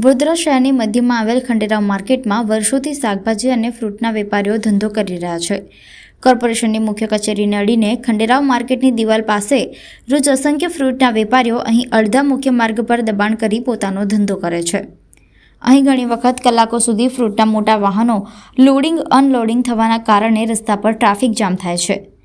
વડોદરા શહેરની મધ્યમાં આવેલ ખંડેરાવ માર્કેટમાં વર્ષોથી શાકભાજી અને ફ્રૂટના વેપારીઓ ધંધો કરી રહ્યા છે. કોર્પોરેશનની મુખ્ય કચેરીને અડીને ખંડેરાવ માર્કેટની દિવાલ પાસે રોજ અસંખ્ય ફ્રૂટના વેપારીઓ અહીં અડધા મુખ્ય માર્ગ પર દબાણ કરી પોતાનો ધંધો કરે છે. અહીં ઘણી વખત કલાકો સુધી ફ્રૂટના મોટા વાહનો લોડિંગ અનલોડિંગ થવાના કારણે રસ્તા પર ટ્રાફિક જામ થાય છે.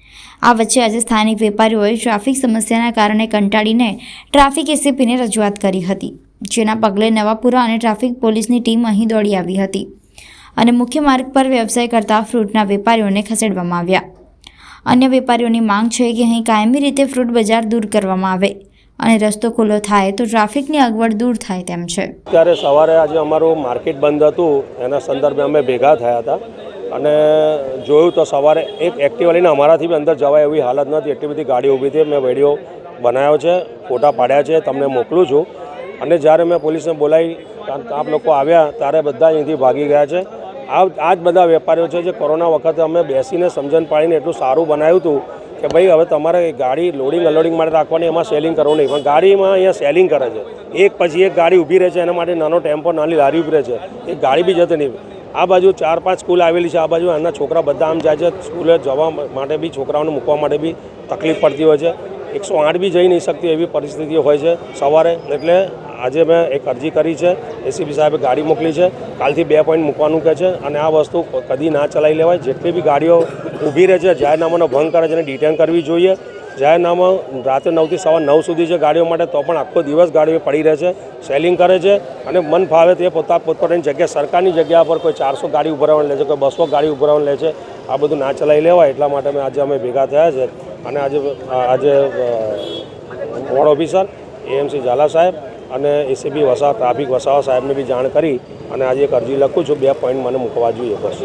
આ વચ્ચે આજે સ્થાનિક વેપારીઓએ ટ્રાફિક સમસ્યાના કારણે કંટાળીને ટ્રાફિક એસીપીને રજૂઆત કરી હતી, જેના પગલે નવાપુરા અને ટ્રાફિક પોલીસની ટીમ અહીં દોડી આવી હતી અને મુખ્ય માર્ગ પર વ્યવસાય કરતા ફ્રૂટના વેપારીઓને ખસેડવામાં આવ્યા. અન્ય વેપારીઓની માંગ છે કે અહીં કાયમી રીતે ફ્રૂટ બજાર દૂર કરવામાં આવે અને રસ્તો ખુલ્લો થાય તો ટ્રાફિકની અગવડ દૂર થાય તેમ છે. ત્યારે સવારે આજે અમારું માર્કેટ બંધ હતું, એના સંદર્ભે અમે ભેગા થયા હતા. અને જોયું તો સવારે એક એક્ટિવા લઈને અમારાથી બી અંદર જવાય એવી હાલત નથી. એટલી બધી ગાડી ઊભી હતી મેં વીડિયો બનાવ્યો છે, ફોટા પાડ્યા છે, તમને મોકલું છું. અને જ્યારે મેં પોલીસને બોલાવી આપ લોકો આવ્યા, ત્યારે બધા અહીંથી ભાગી ગયા છે. આ આ જ બધા વેપારીઓ છે જે કોરોના વખતે અમે બેસીને સમજણ પાડીને એટલું સારું બનાવ્યું હતું કે ભાઈ, હવે તમારે ગાડી લોડિંગ અનલોડિંગ માટે રાખવાની, એમાં સેલિંગ કરવું નહીં. પણ ગાડીમાં અહીંયા સેલિંગ કરે છે. એક પછી એક ગાડી ઊભી રહે છે, એના માટે નાનો ટેમ્પો, નાની લારી ઊભી રહે છે. એક ગાડી બી જતી નહીં. આ બાજુ ચાર, પાંચ સ્કૂલ આવેલી છે. આ બાજુ એના છોકરા બધા આમ જાય છે. સ્કૂલે જવા માટે બી છોકરાઓને મૂકવા માટે બી તકલીફ પડતી હોય છે. એકસો આઠ બી જઈ નહીં શકતી એવી પરિસ્થિતિ હોય છે સવારે. એટલે આજે મેં એક અરજી કરી છે. એસીબી સાહેબે ગાડી મોકલી છે. કાલથી બે પોઈન્ટ મૂકવાનું કહે છે. અને આ વસ્તુ કદી ના ચલાવી લેવાય. જેટલી બી ગાડીઓ ઊભી રહે છે, જાહેરનામાનો ભંગ કરે છે એને ડિટેન કરવી જોઈએ. જાહેરનામા રાત્રે નવથી સવાર નવ સુધી છે ગાડીઓ માટે, તો પણ આખો દિવસ ગાડીઓ પડી રહે છે સેલિંગ કરે છે અને મન ફાવે તે પોતા પોતપોતાની જગ્યા, સરકારની જગ્યા પર કોઈ ચારસો ગાડી ઉભરાવણ લે છે, કોઈ બસો ગાડી ઉભરાવવાનું લે છે, આ બધું ના ચલાવી લેવાય. એટલા માટે આજે અમે ભેગા થયા છે. અને આજે આજે વોર્ડ ઓફિસર, એએમસી ઝાલા સાહેબ અને એસીબી વસાવા ટ્રાફિક વસાવા સાહેબને બી જાણ કરી અને આજે એક અરજી લખું છું બે પોઈન્ટ મને મૂકવા જોઈએ બસ.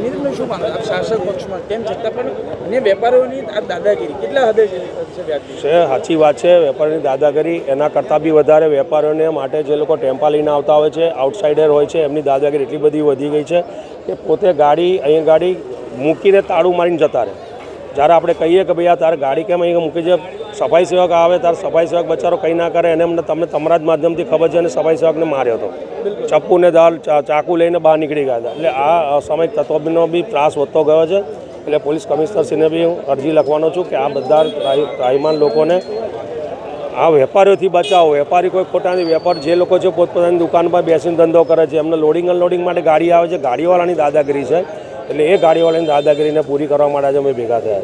નિર્ણય શું માનો? આપ શાસક પક્ષમાં તેમ છતાં પણ અન્ય વેપારીઓની દાદાગીરી કેટલા હદે છે છે છે સાચી વાત છે વેપારીની દાદાગીરી એના કરતાં બી વધારે વેપારીઓને માટે જે લોકો ટેમ્પા લઈને આવતા હોય છે આઉટસાઇડર હોય છે એમની દાદાગીરી એટલી બધી વધી ગઈ છે કે પોતે ગાડી અહીં ગાડી મૂકીને તાળું મારીને જતા રહે. જ્યારે આપણે કહીએ કે ભાઈ આ તારે ગાડી કેમ અહીં મૂકી છે? સફાઈ સેવક આવે ત્યારે સફાઈ સેવક બચારો કંઈ ના કરે એને અમને તમને તમારા જ માધ્યમથી ખબર છે અને સફાઈ સેવકને માર્યો હતો. ચપ્પુને દાલ ચા- ચાકુ લઈને બહાર નીકળી ગયા હતા. એટલે આ અસામયિક તત્વનો બી ત્રાસ વધતો ગયો છે. એટલે પોલીસ કમિશનરશ્રીને બી હું અરજી લખવાનો છું કે આ બધા ત્રાહી- લોકોને આ વેપારીઓથી બચાવો. વેપારી કોઈ ખોટાની વેપાર જે લોકો છે પોતપોતાની દુકાન પર બેસીને ધંધો કરે છે એમને લોડિંગ અનલોડિંગ માટે ગાડી આવે છે. ગાડીવાળાની દાદાગીરી છે. એટલે એ ગાડીવાળાની દાદાગીરીને પૂરી કરવા માટે આજે અમે ભેગા થયા